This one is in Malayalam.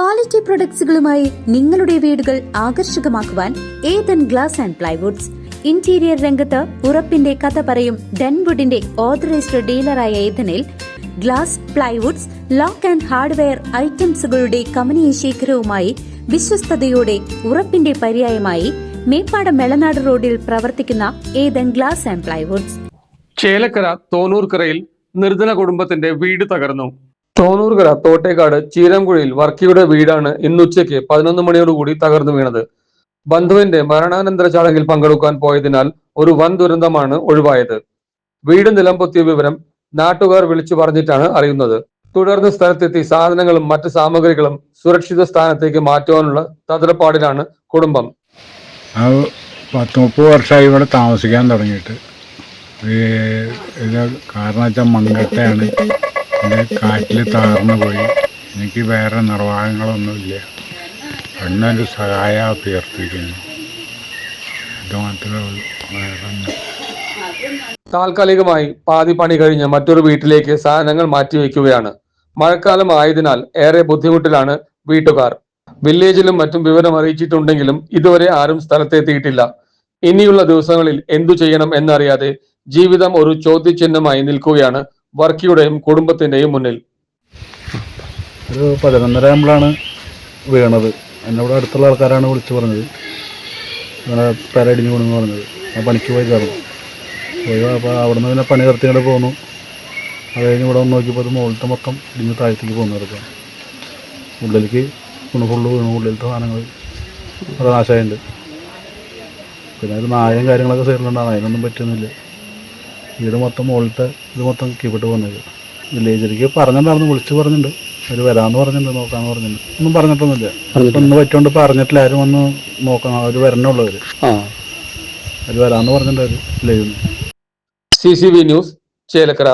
ക്വാളിറ്റി പ്രൊഡക്ട്സുകളുമായി നിങ്ങളുടെ വീടുകൾ ആകർഷകമാക്കുവാൻ Ethan glass and plywoods interior രംഗത്ത് ഉറപ്പിന്റെ കഥ പറയും ഡെൻവുഡിന്റെ ഓതറൈസ്ഡ് ഡീലറായ ഏതനിൽ glass plywoods lock and hardware ഐറ്റംസുകളുടെ കമനീയ ശേഖരവുമായി വിശ്വസ്തയോടെ ഉറപ്പിന്റെ പര്യായമായി മേപ്പാട മെളനാട് റോഡിൽ പ്രവർത്തിക്കുന്ന Ethan glass and plywoods Chelakkara തോന്നൂർക്കരയിൽ നിർധന കുടുംബത്തിന്റെ വീട് തകർന്നു. തോന്നൂർക്കര തോട്ടേക്കാട് ചീരംകുഴിയിൽ വർക്കിയുടെ വീടാണ് ഇന്നുച്ചയ്ക്ക് പതിനൊന്ന് മണിയോടുകൂടി തകർന്നു വീണത്. ബന്ധുവിന്റെ മരണാനന്തര ചടങ്ങിൽ പങ്കെടുക്കാൻ പോയതിനാൽ ഒരു വൻ ദുരന്തമാണ് ഒഴിവായത്. വീട് നിലം പൊത്തിയ വിവരം നാട്ടുകാർ വിളിച്ചു പറഞ്ഞിട്ടാണ് അറിയുന്നത്. തുടർന്ന് സ്ഥലത്തെത്തി സാധനങ്ങളും മറ്റു സാമഗ്രികളും സുരക്ഷിത സ്ഥാനത്തേക്ക് മാറ്റുവാനുള്ള തത്രപ്പാടിലാണ് കുടുംബം. പത്ത് മുപ്പത് വർഷമായി ഇവിടെ താമസിക്കാൻ തുടങ്ങിയിട്ട്. കാരണം വെച്ചാൽ മൺകട്ടയാണ്. എന്റെ കാറ്റിൽ തകർന്നു പോയി. എനിക്ക് വേറെ നിർവാഹങ്ങളൊന്നുമില്ല. എണ്ണൊരു സഹായം അഭ്യർത്ഥിക്കുന്നു. താൽക്കാലികമായി പാതി പണി കഴിഞ്ഞ് മറ്റൊരു വീട്ടിലേക്ക് സാധനങ്ങൾ മാറ്റിവെക്കുകയാണ് മഴക്കാലം ആയതിനാൽ ഏറെ ബുദ്ധിമുട്ടിലാണ് വീട്ടുകാർ. വില്ലേജിലും മറ്റും വിവരം അറിയിച്ചിട്ടുണ്ടെങ്കിലും ഇതുവരെ ആരും സ്ഥലത്തെത്തിയിട്ടില്ല. ഇനിയുള്ള ദിവസങ്ങളിൽ എന്തു ചെയ്യണം എന്നറിയാതെ ജീവിതം ഒരു ചോദ്യചിഹ്നമായി നിൽക്കുകയാണ് വർക്കിയുടെയും കുടുംബത്തിന്റെയും മുന്നിൽ. ഒരു പതിനൊന്നര ആകുമ്പോഴാണ് വീണത്. എന്നോട് അടുത്തുള്ള ആൾക്കാരാണ് വിളിച്ചു പറഞ്ഞത്. ഇങ്ങനെ പെരടിഞ്ഞു വീണെന്ന് പറഞ്ഞത്. ഞാൻ പണിക്ക് പോയി കയറുന്നു പോയി അപ്പോൾ അവിടെ നിന്ന് പിന്നെ പണി നിർത്തിയിട്ട് പോന്നു. അത് കഴിഞ്ഞ് ഇവിടെ വന്ന് നോക്കിയപ്പോൾ അത് മുകളിലത്തെ മൊത്തം ഇടിഞ്ഞ് താഴത്തേക്ക് പോന്നു കിടക്കാം ഉള്ളിലേക്ക് വീണ് ഫുള്ള് വീണു ഉള്ളിലത്തെ സാധനങ്ങൾ അത് നാശമായിട്ടുണ്ട്. പിന്നെ ഒരു നായം കാര്യങ്ങളൊക്കെ സൈഡിലുണ്ടാകും അതിനൊന്നും പറ്റുന്നില്ല വീട് മൊത്തം മുകളിലത്തെ ഇത് മൊത്തം കീപ്പിട്ട് പോകുന്നത്. വില്ലേജിലേക്ക് പറഞ്ഞിട്ടുണ്ടായിരുന്നു വിളിച്ച് പറഞ്ഞിട്ടുണ്ട്. അവർ വരാമെന്ന് പറഞ്ഞിട്ടുണ്ട് നോക്കാന്ന് പറഞ്ഞിട്ടുണ്ട്. ഒന്നും പറഞ്ഞിട്ടൊന്നുമില്ല. ഒന്ന് ഇന്ന് പറ്റുകൊണ്ട് പറഞ്ഞിട്ടില്ല ആരും ഒന്ന് നോക്കണം അവർ വരണുള്ളൂ അവർ അവർ വരാമെന്ന് പറഞ്ഞിട്ടുണ്ട് അവർ live C C V news Chelakkara.